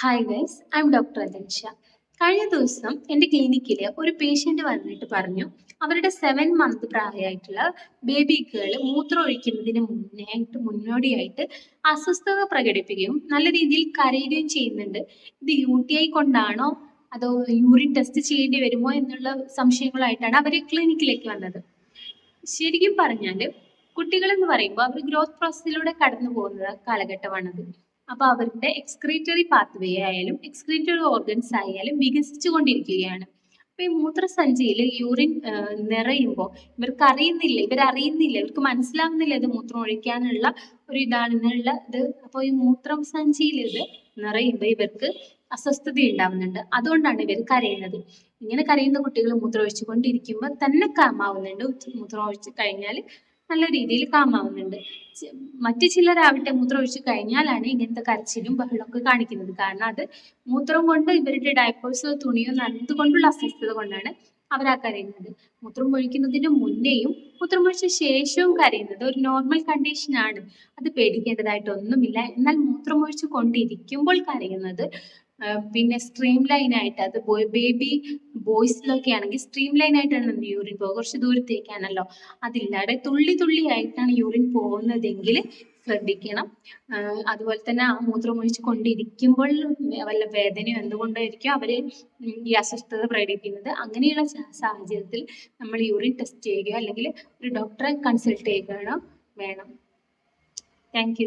Hi guys I'm doctor Ajansha കഴിഞ്ഞ ദിവസം എന്റെ ക്ലിനിക്കിൽ ഒരു പേഷ്യന്റ് വന്നിട്ട് പറഞ്ഞു അവരുടെ സെവൻ മന്ത് പ്രായമായിട്ടുള്ള ബേബി ഗേൾ മൂത്രം ഒഴിക്കുന്നതിന് മുന്നേ ആയിട്ട് മുന്നോടിയായിട്ട് അസ്വസ്ഥത പ്രകടിപ്പിക്കുകയും നല്ല രീതിയിൽ കരയുകയും ചെയ്യുന്നുണ്ട്. ഇത് യു ടി ഐ കൊണ്ടാണോ അതോ യൂറിൻ ടെസ്റ്റ് ചെയ്യേണ്ടി വരുമോ എന്നുള്ള സംശയങ്ങളായിട്ടാണ് അവർ ക്ലിനിക്കിലേക്ക് വന്നത്. ശരിക്കും പറഞ്ഞാൽ കുട്ടികൾ എന്ന് പറയുമ്പോൾ അവർ ഗ്രോത്ത് പ്രോസസ്സിലൂടെ കടന്നു പോകുന്ന കാലഘട്ടമാണത്. അപ്പൊ അവരുടെ എക്സ്ക്രീറ്ററി പാത്വേ ആയാലും എക്സ്ക്രീറ്ററി ഓർഗൻസ് ആയാലും വികസിച്ചു കൊണ്ടിരിക്കുകയാണ് അപ്പൊ ഈ മൂത്രസഞ്ചിയിൽ യൂറിൻ നിറയുമ്പോൾ ഇവർക്ക് അറിയുന്നില്ല ഇവരറിയുന്നില്ല ഇവർക്ക് മനസ്സിലാവുന്നില്ല ഇത് മൂത്രം ഒഴിക്കാനുള്ള ഒരു ഇതാണെന്നുള്ള ഇത്. അപ്പോൾ ഈ മൂത്രം സഞ്ചിയിൽ ഇത് നിറയുമ്പോൾ ഇവർക്ക് അസ്വസ്ഥത ഉണ്ടാവുന്നുണ്ട്. അതുകൊണ്ടാണ് ഇവർ കരയുന്നത്. ഇങ്ങനെ കരയുന്ന കുട്ടികൾ മൂത്രം ഒഴിച്ചുകൊണ്ടിരിക്കുമ്പോൾ തന്നെ കാമാവുന്നുണ്ട്. ഒഴിച്ചു കഴിഞ്ഞാൽ നല്ല രീതിയിൽ കാമാവുന്നുണ്ട്. മറ്റു ചിലരാവട്ടെ മൂത്രം ഒഴിച്ചു കഴിഞ്ഞാലാണ് ഇങ്ങനത്തെ കരച്ചിലും ബഹളമൊക്കെ കാണിക്കുന്നത്. കാരണം അത് മൂത്രം കൊണ്ട് ഇവരുടെ ഡയപ്പേഴ്സോ തുണിയോ നനതുകൊണ്ടുള്ള അസ്വസ്ഥത കൊണ്ടാണ് അവർ ആ കരയുന്നത്. മൂത്രം ഒഴിക്കുന്നതിന് മുന്നേയും മൂത്രം ഒഴിച്ച ശേഷവും കരയുന്നത് ഒരു നോർമൽ കണ്ടീഷൻ ആണ്. അത് പേടിക്കേണ്ടതായിട്ടൊന്നുമില്ല. എന്നാൽ മൂത്രം ഒഴിച്ചു കൊണ്ടിരിക്കുമ്പോൾ കരയുന്നത് പിന്നെ സ്ട്രീം ലൈൻ ആയിട്ട് അത് ബേബി ബോയ്സിലൊക്കെ ആണെങ്കിൽ സ്ട്രീം ലൈൻ ആയിട്ടാണ് യൂറിൻ പോകുക കുറച്ച് ദൂരത്തേക്കാണല്ലോ. അതില്ലാതെ തുള്ളി തുള്ളി ആയിട്ടാണ് യൂറിൻ പോകുന്നതെങ്കിൽ ശ്രദ്ധിക്കണം. അതുപോലെ തന്നെ ആ മൂത്രം ഒഴിച്ചു കൊണ്ടിരിക്കുമ്പോൾ വല്ല വേദനയോ എന്തുകൊണ്ടായിരിക്കും അവർ ഈ അസ്വസ്ഥത പ്രകടിപ്പിക്കുന്നത്. അങ്ങനെയുള്ള സാഹചര്യത്തിൽ നമ്മൾ യൂറിൻ ടെസ്റ്റ് ചെയ്യുകയോ അല്ലെങ്കിൽ ഒരു ഡോക്ടറെ കൺസൾട്ട് ചെയ്യുകയോ വേണം. താങ്ക്